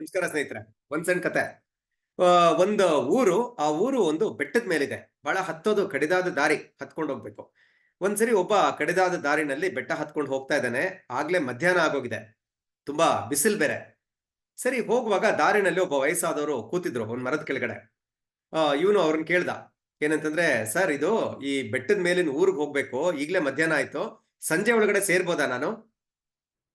ನಮಸ್ಕಾರ ಸ್ನೇಹಿತರೆ ಒಂದ್ ಸಣ್ಣ ಕತೆ ಒಂದು ಊರು, ಆ ಊರು ಒಂದು ಬೆಟ್ಟದ ಮೇಲಿದೆ. ಬಹಳ ಹತ್ತೋದು ಕಡಿದಾದ ದಾರಿ ಹತ್ಕೊಂಡು ಹೋಗ್ಬೇಕು. ಒಂದ್ಸರಿ ಒಬ್ಬ ಕಡಿದಾದ ದಾರಿನಲ್ಲಿ ಬೆಟ್ಟ ಹತ್ಕೊಂಡು ಹೋಗ್ತಾ ಇದ್ದಾನೆ. ಆಗ್ಲೇ ಮಧ್ಯಾಹ್ನ ಆಗೋಗಿದೆ. ತುಂಬಾ ಬಿಸಿಲ್ ಬೇರೆ. ಸರಿ, ಹೋಗುವಾಗ ದಾರಿನಲ್ಲಿ ಒಬ್ಬ ವಯಸ್ಸಾದವರು ಕೂತಿದ್ರು ಒಂದ್ ಮರದ ಕೆಳಗಡೆ. ಇವನು ಅವ್ರನ್ನ ಕೇಳ್ದ. ಏನಂತಂದ್ರೆ, ಸರ್, ಇದು ಈ ಬೆಟ್ಟದ ಮೇಲಿನ ಊರಿಗೆ ಹೋಗ್ಬೇಕು. ಈಗ್ಲೇ ಮಧ್ಯಾಹ್ನ ಆಯ್ತು. ಸಂಜೆ ಒಳಗಡೆ ಸೇರ್ಬೋದಾ ನಾನು?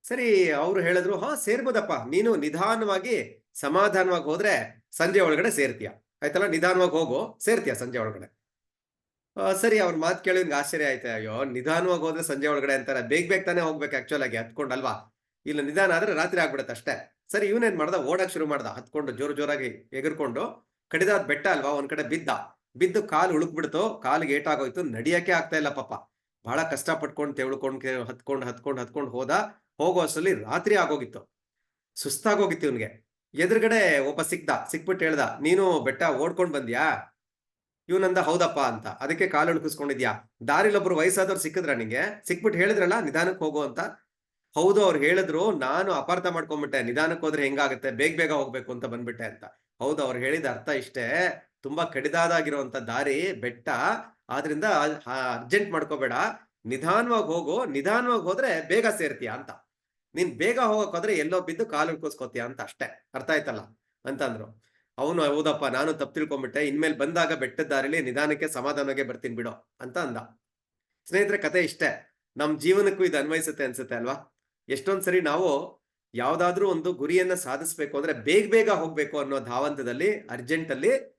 ಸರಿ, ಅವ್ರು ಹೇಳಿದ್ರು, ಹಾ, ಸೇರ್ಬೋದಪ್ಪ. ನೀನು ನಿಧಾನವಾಗಿ, ಸಮಾಧಾನವಾಗಿ ಹೋದ್ರೆ ಸಂಜೆ ಒಳಗಡೆ ಸೇರ್ತೀಯ. ಆಯ್ತಲ್ಲ? ನಿಧಾನವಾಗಿ ಹೋಗು, ಸೇರ್ತೀಯ ಸಂಜೆ ಒಳಗಡೆ. ಸರಿ, ಅವ್ರ ಮಾತು ಕೇಳಿ ಆಶ್ಚರ್ಯ ಆಯ್ತು. ಅಯ್ಯೋ, ನಿಧಾನವಾಗಿ ಹೋದ್ರೆ ಸಂಜೆ ಒಳಗಡೆ ಅಂತಾರೆ. ಬೇಗ ಬೇಗ ತಾನೇ ಹೋಗ್ಬೇಕು ಆಕ್ಚುಲ್ ಆಗಿ ಹತ್ಕೊಂಡಲ್ವಾ? ಇಲ್ಲ, ನಿಧಾನ ಆದ್ರೆ ರಾತ್ರಿ ಆಗ್ಬಿಡುತ್ತೆ ಅಷ್ಟೇ. ಸರಿ ಇವನೇನ್ ಮಾಡ್ದ? ಓಡಕ್ ಶುರು ಮಾಡ್ದ. ಹತ್ಕೊಂಡು ಜೋರ್ ಜೋರಾಗಿ ಎಗರ್ಕೊಂಡು ಕಡಿದಾದ ಬೆಟ್ಟ ಅಲ್ವಾ? ಒಂದ್ ಕಡೆ ಬಿದ್ದ. ಬಿದ್ದು ಕಾಲು ಉಳುಕ್ಬಿಡ್ತು. ಕಾಲಿಗೆ ಏಟಾಗೋಯ್ತು. ನಡಿಯಕ್ಕೆ ಆಗ್ತಾ ಇಲ್ಲ ಪಾಪ. ಬಹಳ ಕಷ್ಟ ಪಟ್ಕೊಂಡು ತೆವಳ್ಕೊಂಡು ಹತ್ಕೊಂಡು ಹತ್ಕೊಂಡು ಹತ್ಕೊಂಡು ಹೋದ ಹೋಗೋ ಅಷ್ಟರಲ್ಲಿ ರಾತ್ರಿ ಆಗೋಗಿತ್ತು. ಸುಸ್ತಾಗೋಗಿತ್ತು ಇವನ್ಗೆ. ಎದುರುಗಡೆ ಒಬ್ಬ ಸಿಕ್ದ ಸಿಕ್ಬಿಟ್ಟು ಹೇಳ್ದ, ನೀನು ಬೆಟ್ಟ ಓಡ್ಕೊಂಡ್ ಬಂದ್ಯಾ? ಇವನಂದ, ಹೌದಪ್ಪ ಅಂತ. ಅದಕ್ಕೆ ಕಾಲು ಉಳ್ಕಿಸ್ಕೊಂಡಿದ್ಯಾ ದಾರಿಲೊಬ್ರು ವಯಸ್ಸಾದವ್ರು ಸಿಕ್ಕಿದ್ರ ನಿಂಗೆ? ಸಿಕ್ಬಿಟ್ಟು ಹೇಳಿದ್ರಲ್ಲ ನಿಧಾನಕ್ಕೆ ಹೋಗು ಅಂತ? ಹೌದು, ಅವ್ರು ಹೇಳಿದ್ರು, ನಾನು ಅಪಾರ್ಥ ಮಾಡ್ಕೊಂಡ್ಬಿಟ್ಟೆ ನಿಧಾನಕ್ಕೆ ಹೋದ್ರೆ ಹೆಂಗಾಗುತ್ತೆ? ಬೇಗ ಬೇಗ ಹೋಗ್ಬೇಕು ಅಂತ ಬಂದ್ಬಿಟ್ಟೆ ಅಂತ. ಹೌದು, ಅವ್ರು ಹೇಳಿದ ಅರ್ಥ ಇಷ್ಟೇ. ತುಂಬಾ ಕಡಿದಾದಾಗಿರುವಂತ ದಾರಿ ಬೆಟ್ಟ. ಆದ್ರಿಂದ ಅರ್ಜೆಂಟ್ ಮಾಡ್ಕೋಬೇಡ. ನಿಧಾನವಾಗಿ ಹೋಗು. ನಿಧಾನವಾಗಿ ಹೋದ್ರೆ ಬೇಗ ಸೇರ್ತೀಯ ಅಂತ. ನೀನ್ ಬೇಗ ಹೋಗಕ್ ಹೋದ್ರೆ ಎಲ್ಲೋ ಬಿದ್ದು ಕಾಲು ಉಳ್ಕೋಸ್ಕೋತೀಯ ಅಂತ ಅಷ್ಟೇ. ಅರ್ಥ ಆಯ್ತಲ್ಲ? ಅಂತ ಅಂದ್ರು ಅವನು, ಹೌದಪ್ಪ, ನಾನು ತಪ್ಪು ತಿಳ್ಕೊಂಬಿಟ್ಟೆ. ಇನ್ಮೇಲೆ ಬಂದಾಗ ಬೆಟ್ಟದ ದಾರಿಲಿ ನಿಧಾನಕ್ಕೆ ಸಮಾಧಾನವಾಗಿ ಬರ್ತೀನಿ ಬಿಡೋ ಅಂತ ಅಂದ. ಸ್ನೇಹಿತರೆ, ಕತೆ ಇಷ್ಟೇ. ನಮ್ ಜೀವನಕ್ಕೂ ಇದು ಅನ್ವಯಿಸುತ್ತೆ ಅನ್ಸುತ್ತೆ ಅಲ್ವಾ? ಎಷ್ಟೊಂದ್ ಸರಿ ನಾವು ಯಾವ್ದಾದ್ರೂ ಒಂದು ಗುರಿಯನ್ನ ಸಾಧಿಸ್ಬೇಕು ಅಂದ್ರೆ ಬೇಗ ಬೇಗ ಹೋಗ್ಬೇಕು ಅನ್ನೋ ಧಾವಂತದಲ್ಲಿ ಅರ್ಜೆಂಟ್ ಅಲ್ಲಿ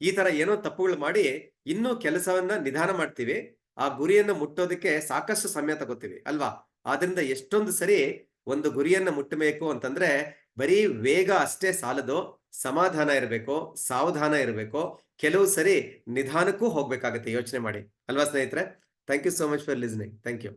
ಈ ತರ ಏನೋ ತಪ್ಪುಗಳು ಮಾಡಿ ಇನ್ನೂ ಕೆಲಸವನ್ನ ನಿಧಾನ ಮಾಡ್ತೀವಿ. ಆ ಗುರಿಯನ್ನ ಮುಟ್ಟೋದಕ್ಕೆ ಸಾಕಷ್ಟು ಸಮಯ ತಗೋತೀವಿ ಅಲ್ವಾ? ಆದ್ರಿಂದ ಎಷ್ಟೊಂದು ಸರಿ ಒಂದು ಗುರಿಯನ್ನ ಮುಟ್ಟಬೇಕು ಅಂತಂದ್ರೆ ಬರೀ ವೇಗ ಅಷ್ಟೇ ಸಾಲದು, ಸಮಾಧಾನ ಇರಬೇಕು, ಸಾವಧಾನ ಇರಬೇಕು, ಕೆಲವು ಸರಿ ನಿಧಾನಕ್ಕೂ ಹೋಗ್ಬೇಕಾಗತ್ತೆ ಯೋಚನೆ ಮಾಡಿ. ಅಲ್ವಾ ಸ್ನೇಹಿತರೆ? Thank you so much for listening thank you